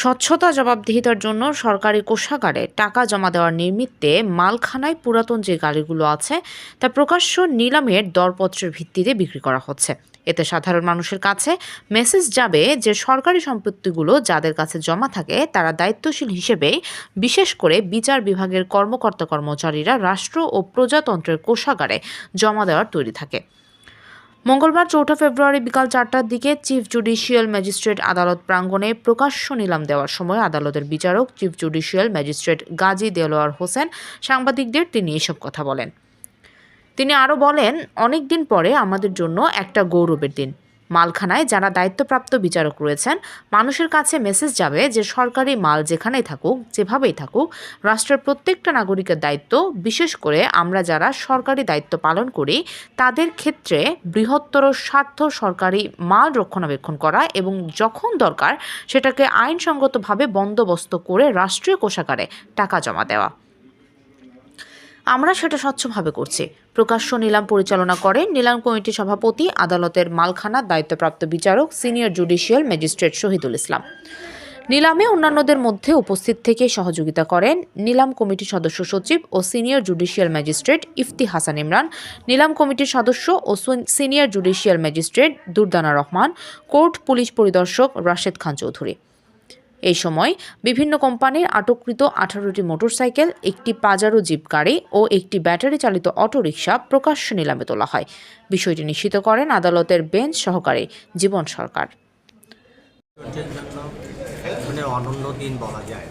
স্বচ্ছতা জবাবদিহিতার জন্য সরকারি কোষাগারে টাকা জমা দেওয়ার নিমিত্তে মালখানায় পুরাতন যে গাড়িগুলো আছে, তা প্রকাশ্য নিলামের দরপত্রের ভিত্তিতে বিক্রি করা হচ্ছে। এতে সাধারণ মানুষের কাছে মেসেজ যাবে যে সরকারি সম্পত্তিগুলো যাদের কাছে জমা থাকে, তারা দায়িত্বশীল হিসেবে বিশেষ করে বিচার বিভাগের কর্মকর্তা কর্মচারীরা রাষ্ট্র ও প্রজাতন্ত্রের কোষাগারে জমা দেওয়ার তৈরি থাকে। মঙ্গলবার চৌঠা ফেব্রুয়ারি বিকাল চারটার দিকে চিফ জুডিশিয়াল ম্যাজিস্ট্রেট আদালত প্রাঙ্গণে প্রকাশ্য নিলাম দেওয়ার সময় আদালতের বিচারক chief judicial magistrate Gazi Delwar Hossain সাংবাদিকদের তিনি এসব কথা বলেন। তিনি আরও বলেন, অনেক দিন পরে আমাদের জন্য একটা গৌরবের দিন। মালখানায় যারা দায়িত্বপ্রাপ্ত বিচারক রয়েছেন, মানুষের কাছে মেসেজ যাবে যে সরকারি মাল যেখানেই থাকুক, যেভাবেই থাকুক, রাষ্ট্রের প্রত্যেকটা নাগরিকের দায়িত্ব, বিশেষ করে আমরা যারা সরকারি দায়িত্ব পালন করি, তাদের ক্ষেত্রে বৃহত্তর স্বার্থ সরকারি মাল রক্ষণাবেক্ষণ করা এবং যখন দরকার, সেটাকে আইনসঙ্গতভাবে বন্দোবস্ত করে রাষ্ট্রীয় কোষাগারে টাকা জমা দেওয়া। আমরা সেটা স্বচ্ছভাবে করছি। প্রকাশ্য নিলাম পরিচালনা করেন, নিলাম কমিটির সভাপতি, আদালতের মালখানার দায়িত্বপ্রাপ্ত বিচারক, senior judicial magistrate Shahidul Islam. নিলামে অন্যান্যদের মধ্যে উপস্থিত থেকে সহযোগিতা করেন নিলাম কমিটির সদস্য সচিব ও senior judicial magistrate Ifti Hasan Imran, নিলাম কমিটির সদস্য ও senior judicial magistrate Durdana Rahman, court police পরিদর্শক রাশেদ খান চৌধুরী। এই সময় বিভিন্ন কোম্পানির আটককৃত আঠারোটি মোটরসাইকেল, একটি পাজারো জিপ গাড়ি ও একটি ব্যাটারি চালিত অটোরিকশা প্রকাশ্য নিলামে তোলা হয়। বিষয়টি নিশ্চিত করেন আদালতের বেঞ্চ সহকারী জীবন সরকার। মানে অনন্য দিন বলা যায়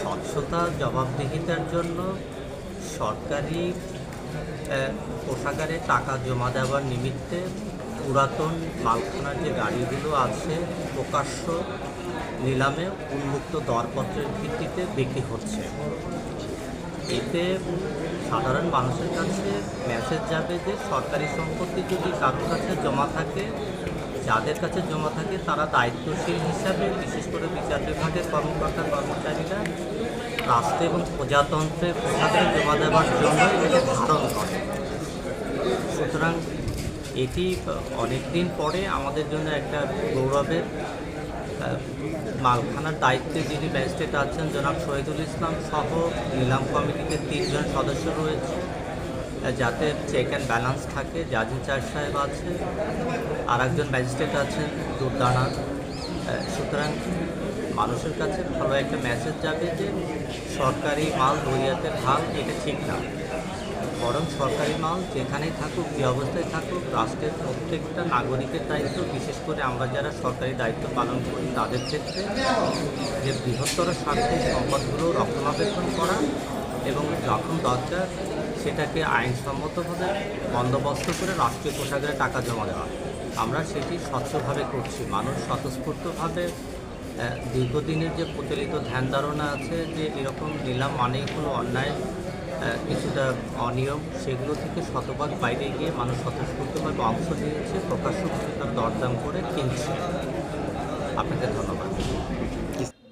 স্বচ্ছতা, জবাবদিহিতার জন্য সরকারি কোষাগারে টাকা জমা দেওয়ার নিমিত্তে পুরাতন মালখানার যে গাড়িগুলো আছে প্রকাশ্য নিলামে উন্মুক্ত দরপত্রের ভিত্তিতে বিক্রি হচ্ছে। এতে সাধারণ মানুষের কাছে মেসেজ যাবে যে সরকারি সম্পত্তি যদি কারোর কাছে জমা থাকে, যাদের কাছে জমা থাকে তারা দায়িত্বশীল হিসাবে, বিশেষ করে বিচার বিভাগের কর্মকর্তা, কর্মচারীরা রাষ্ট্র এবং প্রজাতন্ত্রের পোশাকে জমা দেওয়ার জন্য এটাকে ধারণ করে। সুতরাং এটি অনেক দিন পরে আমাদের জন্য একটা গৌরবের মালখানার দায়িত্বে যিনি ম্যাজিস্ট্রেট আছেন জনাব শহীদুল ইসলাম সহ নিলাম কমিটিতে তিনজন সদস্য রয়েছে। যাতে চেক অ্যান্ড ব্যালেন্স থাকে জাজি চার সাহেব আছে আর একজন ম্যাজিস্ট্রেট আছেন দুর্দানা। সুতরাং মানুষের কাছে ভালো একটা মেসেজ যাবে যে সরকারি মাল দরিয়াতে ভাগ, এটা ঠিক না। বরং সরকারি মাল যেখানেই থাকুক, যে অবস্থায় থাকুক, রাষ্ট্রের প্রত্যেকটা নাগরিকের দায়িত্ব, বিশেষ করে আমরা যারা সরকারি দায়িত্ব পালন করি, তাদের ক্ষেত্রে যে বৃহত্তর স্বার্থে সম্পদগুলো রক্ষণাবেক্ষণ করা এবং যখন দরকার, সেটাকে আইনসম্মতভাবে বন্দোবস্ত করে রাষ্ট্রীয় কোষাগারে টাকা জমা দেওয়া। আমরা সেটি স্বচ্ছভাবে করছি। মানুষ স্বতঃস্ফূর্তভাবে দীর্ঘদিনের যে প্রচলিত ধ্যান ধারণা আছে যে এরকম নিলাম মানেই কোনো অন্যায় কিছুটা অনিয়ম, সেগুলো থেকে শতভাগ বাইরে গিয়ে মানুষ স্বতঃস্ফূর্তভাবে অংশ নিয়েছে প্রকাশ্যভাবে তার দরদাম করে কিনছে। আপনাকে ধন্যবাদ।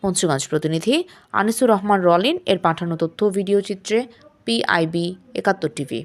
পঞ্চগঞ্জ প্রতিনিধি আনিসুর রহমান রলিন এর পাঠানো তথ্য ভিডিও চিত্রে পিআইবি একাত্তর টিভি।